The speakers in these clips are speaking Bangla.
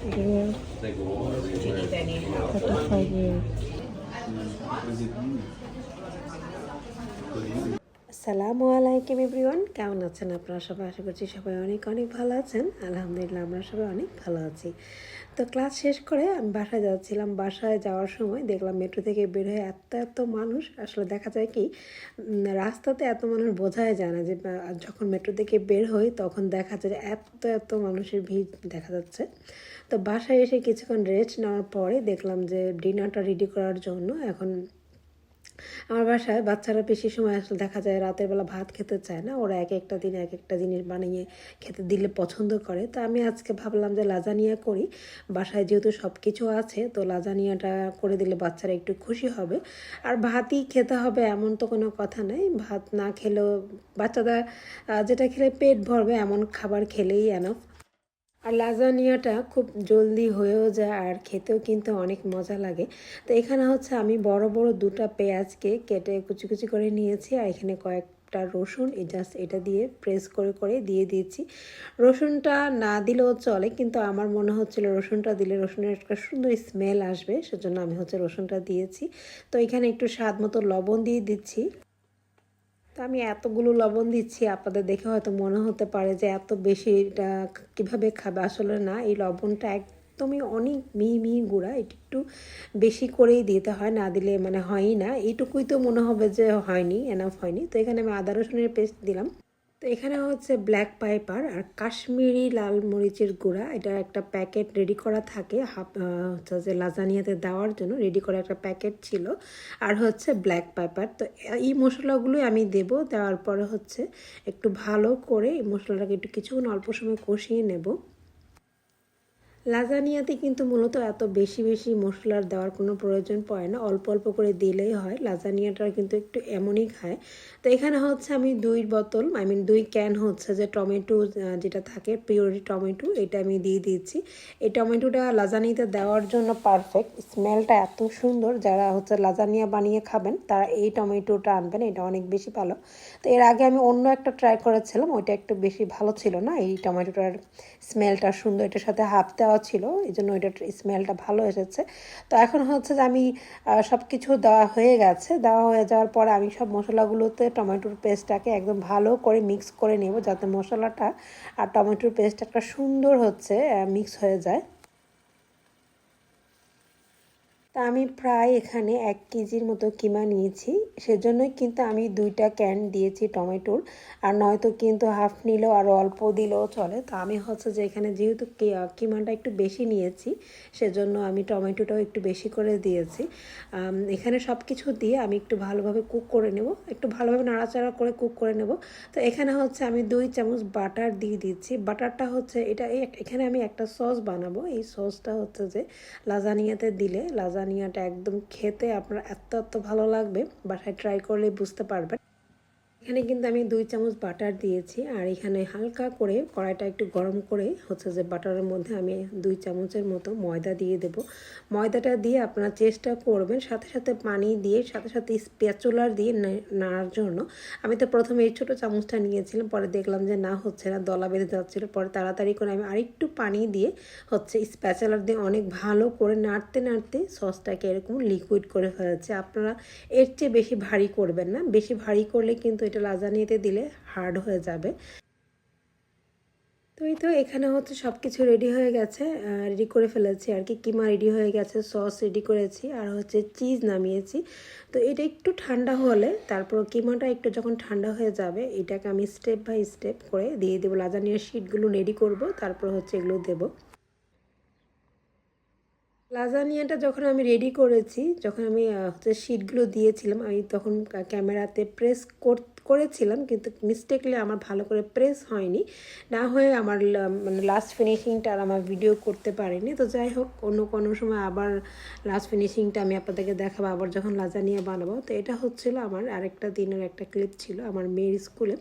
নাও। একটা খাইয়ে আসসালামু আলাইকুম এভরিওয়ান, কেমন আছেন আপনারা সবাই? আশা করছি সবাই অনেক অনেক ভালো আছেন। আলহামদুলিল্লাহ, আমরা সবাই অনেক ভালো আছি। তো ক্লাস শেষ করে আমি বাসায় যাচ্ছিলাম। বাসায় যাওয়ার সময় দেখলাম মেট্রো থেকে বের হয়ে এত এত মানুষ। আসলে দেখা যায় কি রাস্তাতে এত মানুষ বোঝাই যায় না যে যখন মেট্রো থেকে বের হই তখন দেখা যায় এত এত মানুষের ভিড় দেখা যাচ্ছে। তো বাসায় এসে কিছুক্ষণ রেস্ট নেওয়ার পরে দেখলাম যে ডিনারটা রেডি করার জন্য এখন আমার বাসায় বাচ্চারা বেশি সময় আসলে দেখা যায় রাতের বেলা ভাত খেতে চায় না। ওরা এক একটা দিন এক একটা জিনিস বানিয়ে খেতে দিলে পছন্দ করে। তো আমি আজকে ভাবলাম যে লাজানিয়া করি। বাসায় যেহেতু সব কিছু আছে, তো লাজানিয়াটা করে দিলে বাচ্চারা একটু খুশি হবে। আর ভাতই খেতে হবে এমন তো কোনো কথা নেই। ভাত না খেলেও বাচ্চারা যেটা খেলে পেট ভরবে এমন খাবার খেলেই এনাফ আর লাজানিয়াটা খুব জলদি হয়েও যায় আর খেতেও কিন্তু অনেক মজা লাগে। তো এখানে হচ্ছে আমি বড় বড় দুটো পেঁয়াজকে কেটে কুচি কুচি করে নিয়েছি আর এখানে কয়েকটা রসুন, এই জাস্ট এটা দিয়ে প্রেস করে করে দিয়ে দিয়েছি। রসুনটা না দিলেও চলে কিন্তু আমার মনে হচ্ছিল রসুনটা দিলে রসুনের একটা সুন্দর স্মেল আসবে, সেজন্য আমি হচ্ছে রসুনটা দিয়েছি। তো এখানে একটু স্বাদ মতো লবণ দিয়ে দিচ্ছি। তো আমি এতগুলো লবণ দিচ্ছি, আপনাদের দেখে হয়তো মনে হতে পারে যে এত বেশি এটা কীভাবে খাবে। আসলে না, এই লবণটা একদমই অনেক মিহি মিহি গুঁড়া, এটা একটু বেশি করেই দিতে হয়, না দিলে মানে হয়ই না। এইটুকুই তো মনে হবে যে হয়নি এনাফ হয়নি। তো এখানে আমি আদা রসুনের পেস্ট দিলাম। তো এখানে হচ্ছে ব্ল্যাক পাইপার আর কাশ্মীরি লাল মরিচের গুঁড়া। এটা একটা প্যাকেট রেডি করা থাকে, হাফ হচ্ছে যে লাজানিয়াতে দেওয়ার জন্য রেডি করা একটা প্যাকেট ছিল। আর হচ্ছে ব্ল্যাক পাইপার তো এই মশলাগুলোই আমি দেব, দেওয়ার পরে হচ্ছে একটু ভালো করে এই মশলাটাকে একটু কিছুক্ষণ অল্প সময় কষিয়ে নেব। লাজানিয়াতে কিন্তু মূলত এত বেশি বেশি মশলার দেওয়ার কোনো প্রয়োজন পড়ে না। অল্প অল্প করে দিলেই হয়। লাজানিয়াটা কিন্তু একটু এমনই খায়। তো এখানে হচ্ছে আমি দুই বোতল আই মিন দুই ক্যান হচ্ছে যে টমেটো যেটা থাকে পিওরি টমেটো, এটা আমি দিয়ে দিয়েছি। এই টমেটোটা লাজানিতে দেওয়ার জন্য পারফেক্ট স্মেলটা এত সুন্দর, যারা হচ্ছে লাজানিয়া বানিয়ে খাবেন, তারা এই টমেটোটা আনবেন, এটা অনেক বেশি ভালো। তো এর আগে আমি অন্য একটা ট্রাই করেছিলাম, ওইটা একটু বেশি ভালো ছিল না? এই টমেটোটার স্মেলটা সুন্দর, এটার সাথে হাফ দেওয়া ছিল এই জন্য ওইটার স্মেলটা ভালো এসেছে। তো এখন হচ্ছে যে আমি সব কিছু দেওয়া হয়ে গেছে। দেওয়া হয়ে যাওয়ার পরে আমি সব মশলাগুলোতে টমেটোর পেস্টটাকে একদম ভালো করে মিক্স করে নেব, যাতে মশলাটা আর টমেটোর পেস্ট একটা সুন্দর হচ্ছে মিক্স হয়ে যায়। তা আমি প্রায় এখানে এক কেজির মতো কিমা নিয়েছি। সেজন্যই কিন্তু আমি দুইটা ক্যান দিয়েছি টমেটোর। আর নয়তো কিন্তু হাফ নিলেও আর অল্প দিলেও চলে। তো আমি হচ্ছে যে এখানে যেহেতু কিমাটা একটু বেশি নিয়েছি, সেজন্য আমি টমেটোটাও একটু বেশি করে দিয়েছি। এখানে সব কিছু দিয়ে আমি একটু ভালোভাবে কুক করে নেব। একটু ভালোভাবে নাড়াচাড়া করে কুক করে নেব। তো এখানে হচ্ছে আমি দুই চামচ বাটার দিয়ে দিচ্ছি। বাটারটা হচ্ছে এটা এখানে আমি একটা সস বানাবো। এই সসটা হচ্ছে যে লাজানিয়াতে দিলে লাজানিয়াটা একদম খেতে আপনার এত এত ভালো লাগবে। বাসায় ট্রাই করলে বুঝতে পারবেন। এখানে কিন্তু আমি দুই চামচ বাটার দিয়েছি, আর এখানে হালকা করে কড়াইটা একটু গরম করে হচ্ছে যে বাটারের মধ্যে আমি দুই চামচের মতো ময়দা দিয়ে দেব। ময়দাটা দিয়ে আপনারা চেষ্টা করবেন সাথে সাথে পানি দিয়ে, সাথে সাথে স্প্যাচুলার দিয়ে নাড়ার জন্য। আমি তো প্রথমে এই ছোটো চামচটা নিয়েছিলাম, পরে দেখলাম যে না, হচ্ছে না, দলা বেঁধে যাচ্ছিল। পরে তাড়াতাড়ি করে আমি আরেকটু পানি দিয়ে হচ্ছে স্প্যাচুলার দিয়ে অনেক ভালো করে নাড়তে নাড়তে সসটাকে এরকম লিকুইড করে ফেলেছে। আপনারা এর চেয়ে বেশি ভারী করবেন না। বেশি ভারী করলে কিন্তু এটা লাজানিতে দিলে হার্ড হয়ে যাবে। তো এই তো এখানে হচ্ছে সব কিছু রেডি হয়ে গেছে রেডি করে ফেলেছি। আর কি কিমা রেডি হয়ে গেছে সস রেডি করেছি, আর হচ্ছে চিজ নামিয়েছি। তো এটা একটু ঠান্ডা হলে তারপর কিমাটা একটু যখন ঠান্ডা হয়ে যাবে, এটাকে আমি স্টেপ বাই স্টেপ করে দিয়ে দেবো। লাজানিয়ার শিটগুলো রেডি করব, তারপর হচ্ছে এগুলো দেবো। লাজানিয়াটা যখন আমি রেডি করেছি, যখন আমি হচ্ছে শিটগুলো দিয়েছিলাম, আমি তখন ক্যামেরাতে প্রেস করেছিলাম, কিন্তু মিস্টেকলি আমার ভালো করে প্রেস হয়নি। না হয়ে আমার মানে লাস্ট ফিনিশিংটা আর আমার ভিডিও করতে পারিনি। তো যাই হোক, অন্য কোনো সময় আবার লাস্ট ফিনিশিংটা আমি আপনাদেরকে দেখাবো, আবার যখন লাজানিয়া বানাবো। তো এটা হচ্ছিল আমার আরেকটা দিনের একটা ক্লিপ ছিল আমার মেয়ের স্কুলে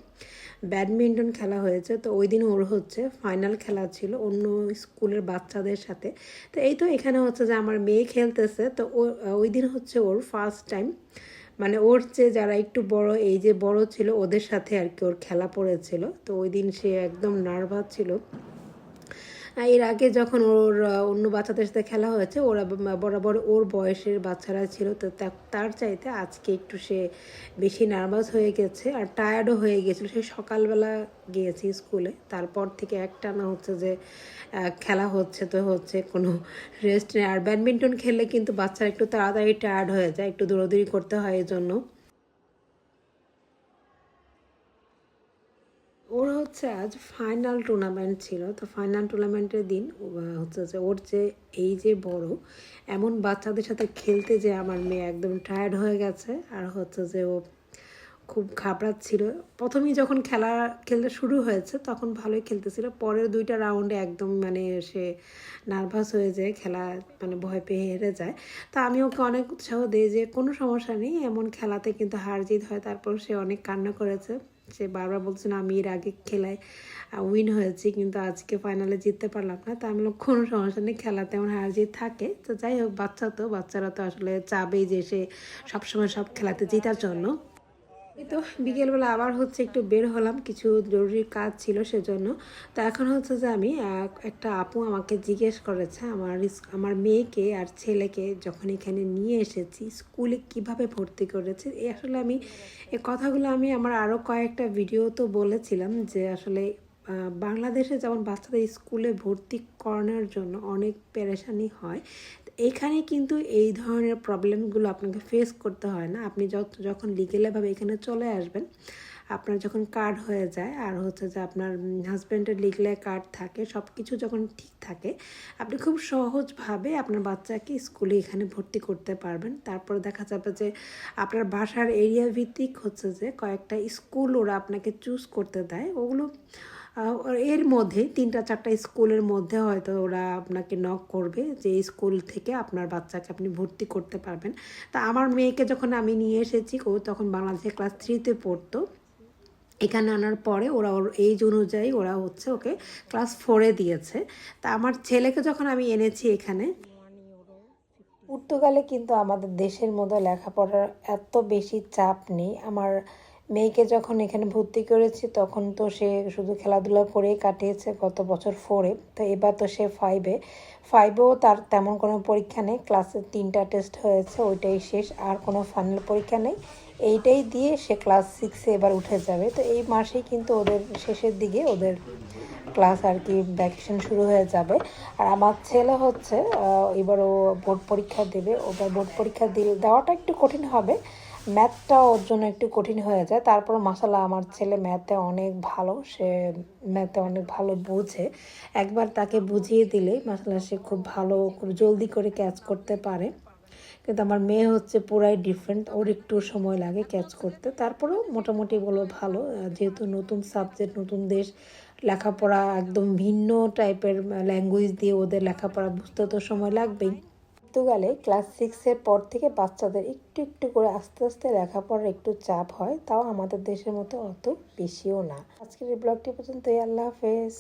ব্যাডমিন্টন খেলা হয়েছে, তো ওই দিন ওর হচ্ছে ফাইনাল খেলা ছিল অন্য স্কুলের বাচ্চাদের সাথে। তো এই তো এখানে হচ্ছে যে আমার মেয়ে খেলতেছে, তো ওই দিন হচ্ছে ওর ফার্স্ট টাইম মানে ওর চেয়ে যারা একটু বড়, এই যে বড় ছিল ওদের সাথে আর কি ওর খেলা পড়েছিল। তো ওই দিন সে একদম নার্ভাস ছিল। এর আগে যখন ওর অন্য বাচ্চাদের সাথে খেলা হয়েছে, ওরা বরাবর ওর বয়সের বাচ্চারা ছিল, তো তার চাইতে আজকে একটু সে বেশি নার্ভাস হয়ে গেছে আর টায়ার্ডও হয়ে গেছিল। সে সকালবেলা গিয়েছি স্কুলে তারপর থেকে একটানা হচ্ছে যে খেলা হচ্ছে তো হচ্ছে কোনো রেস্ট নেই। আর ব্যাডমিন্টন খেললে কিন্তু বাচ্চারা একটু তাড়াতাড়ি টায়ার্ড হয়ে যায়, একটু দৌড়াদৌড়ি করতে হয় এই জন্য ওর হচ্ছে আজ ফাইনাল টুর্নামেন্ট ছিল। তো ফাইনাল টুর্নামেন্টের দিন হচ্ছে যে ওর যে এই যে বড়, এমন বাচ্চাদের সাথে খেলতে যে আমার মেয়ে একদম টায়ার্ড হয়ে গেছে। আর হচ্ছে যে ও খুব ঘাবড়াচ্ছিল। প্রথমেই যখন খেলা, খেলতে শুরু হয়েছে, তখন ভালোই খেলতেছিল। পরের দুইটা রাউন্ডে একদম মানে সে নার্ভাস হয়ে যায়, খেলা মানে ভয় পেয়ে হেরে যায়। তা আমি ওকে অনেক উৎসাহ দিই যে কোনো সমস্যা নেই, এমন খেলাতে কিন্তু হার জিত হয়। তারপর সে অনেক কান্না করেছে। সে বারবার বলছে, না, আমি এর আগে খেলায় উইন হয়েছি, কিন্তু আজকে ফাইনালে জিততে পারলাম না। তা আমি কোনো সমস্যা নেই খেলাতে আমার হার জিত থাকে। তো যাই হোক, বাচ্চা তো, বাচ্চারা তো আসলে চাবেই যে সে সবসময় সব খেলাতে জেতার জন্য। তো বিকেলবেলা আবার হচ্ছে একটু বের হলাম, কিছু জরুরি কাজ ছিল সেজন্য। তো এখন হচ্ছে যে আমি একটা আপু আমাকে জিজ্ঞেস করেছে, আমার আমার মেয়েকে আর ছেলেকে যখন এখানে নিয়ে এসেছি, স্কুলে কীভাবে ভর্তি করেছে এই আসলে আমি এই কথাগুলো আমি আমার আরও কয়েকটা ভিডিও তো বলেছিলাম যে আসলে বাংলাদেশে যেমন বাচ্চাদের স্কুলে ভর্তি করানোর জন্য অনেক পেরেশানি হয় এখানে কিন্তু এই ধরনের প্রবলেমগুলো আপনাকে ফেস করতে হয় না। আপনি যত, যখন লিগেলভাবে এখানে চলে আসবেন, আপনার যখন কার্ড হয়ে যায়, আর হচ্ছে যে আপনার হাজব্যান্ডের লিগলে কার্ড থাকে সব কিছু যখন ঠিক থাকে, আপনি খুব সহজভাবে আপনার বাচ্চাকে স্কুলে এখানে ভর্তি করতে পারবেন। তারপর দেখা যাবে যে আপনার বাসার এরিয়া ভিত্তিক হচ্ছে যে কয়েকটা স্কুল ওরা আপনাকে চুজ করতে দেয়। ওগুলো এর মধ্যে, তিনটা চারটা স্কুলের মধ্যে হয়তো ওরা আপনাকে নক করবে যে স্কুল থেকে আপনার বাচ্চাকে আপনি ভর্তি করতে পারবেন। তা আমার মেয়েকে যখন আমি নিয়ে এসেছি, ও তখন বাংলাদেশে ক্লাস থ্রিতে পড়তো। এখানে আনার পরে ওরা ওর এইজ অনুযায়ী ওরা হচ্ছে ওকে ক্লাস ফোরে দিয়েছে। তা আমার ছেলেকে যখন আমি এনেছি এখানে পর্তুগালে কিন্তু আমাদের দেশের মতো লেখাপড়ার এত বেশি চাপ নেই। আমার মেয়েকে যখন এখানে ভর্তি করেছি, তখন তো সে শুধু খেলাধুলা করেই কাটিয়েছে গত বছর ফোরে তো এবার তো সে ফাইভে ফাইভেও তার তেমন কোনো পরীক্ষা নেই। ক্লাসে তিনটা টেস্ট হয়েছে, ওইটাই শেষ, আর কোনো ফাইনাল পরীক্ষা নেই। এইটাই দিয়ে সে ক্লাস সিক্সে এবার উঠে যাবে। তো এই মাসেই কিন্তু ওদের শেষের দিকে ওদের ক্লাস আর কি ভ্যাকেশন শুরু হয়ে যাবে। আর আমার ছেলে হচ্ছে এবার ও বোর্ড পরীক্ষা দেবে। ওবার বোর্ড পরীক্ষা দিলে দেওয়াটা একটু কঠিন হবে। ম্যাথটা ওর জন্য একটু কঠিন হয়ে যায়। তারপর মাসালা আমার ছেলে ম্যাথে অনেক ভালো, সে ম্যাথে অনেক ভালো বোঝে। একবার তাকে বুঝিয়ে দিলেই মাসালা সে খুব ভালো খুব জলদি করে ক্যাচ করতে পারে। কিন্তু আমার মেয়ে হচ্ছে পুরাই ডিফারেন্ট ওর একটু সময় লাগে ক্যাচ করতে। তারপরেও মোটামুটি বলো ভালো যেহেতু নতুন সাবজেক্ট নতুন দেশ, লেখাপড়া একদম ভিন্ন টাইপের ল্যাঙ্গুয়েজ দিয়ে ওদের লেখাপড়া বুঝতে তো সময় লাগবেই। পর্তুগালে ক্লাস সিক্সের পর থেকে বাচ্চাদের একটু একটু করে আস্তে আস্তে লেখাপড়ার একটু চাপ হয়, তাও আমাদের দেশের মতো অত বেশিও না। আজকের এই ব্লগটি পর্যন্ত আল্লাহ হাফেজ।